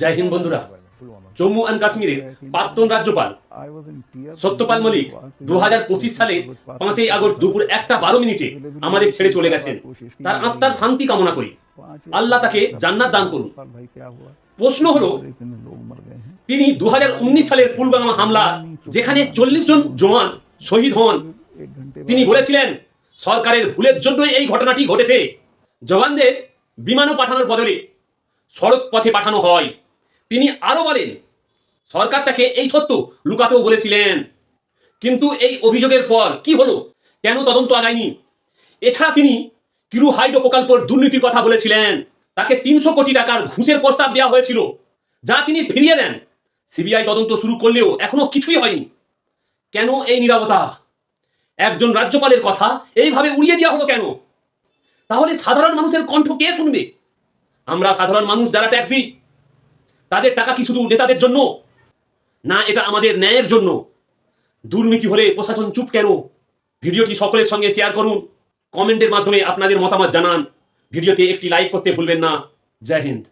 জয় হিন্দ বন্ধুরা। জম্মু অ্যান্ড কাশ্মীরের প্রাক্তন রাজ্যপাল সত্যপাল মলিক দু হাজার পঁচিশ সালে পাঁচই আগস্ট দুপুর একটা বারো মিনিটে আমাদের ছেড়ে চলে গেছেন। তার আত্মার শান্তি কামনা করি। আল্লাহ তাকে জান্নাত দান করুন। প্রশ্ন হলো, তিনি দু হাজার উনিশ সালের পুলবামা হামলা, যেখানে চল্লিশ জন জওয়ান শহীদ হন, তিনি বলেছিলেন, সরকারের ভুলের জন্যই এই ঘটনাটি ঘটেছে। জওয়ানদের বিমানও পাঠানোর বদলে সড়ক পথে পাঠানো হয়। তিনি আরও বলেন, সরকার তাকে এই সত্য লুকাতেও বলেছিলেন। কিন্তু এই অভিযোগের পর কি হলো, কেন তদন্ত আগায়নি? এছাড়া তিনি কিরু হাইড্রো প্রকল্পের দুর্নীতির কথা বলেছিলেন। তাকে তিনশো কোটি টাকার ঘুষের প্রস্তাব দেওয়া হয়েছিল, যা তিনি ফিরিয়ে দেন। সিবিআই তদন্ত শুরু করলেও এখনও কিছুই হয়নি। কেন এই নীরবতা? একজন রাজ্যপালের কথা এইভাবে উড়িয়ে দেওয়া হলো কেন? তাহলে সাধারণ মানুষের কণ্ঠ কে শুনবে? আমরা সাধারণ মানুষ যারা ট্যাক্স দিই তাদের টাকা কি শুধু নেতাদের জন্য? না, এটা আমাদের ন্যায়ের জন্য। দুর্নীতি হলে প্রশাসন চুপ কেন? ভিডিওটি সকলের সঙ্গে শেয়ার করুন। কমেন্টের মাধ্যমে আপনাদের মতামত জানান। ভিডিওতে একটি লাইক করতে ভুলবেন না। জয় হিন্দ।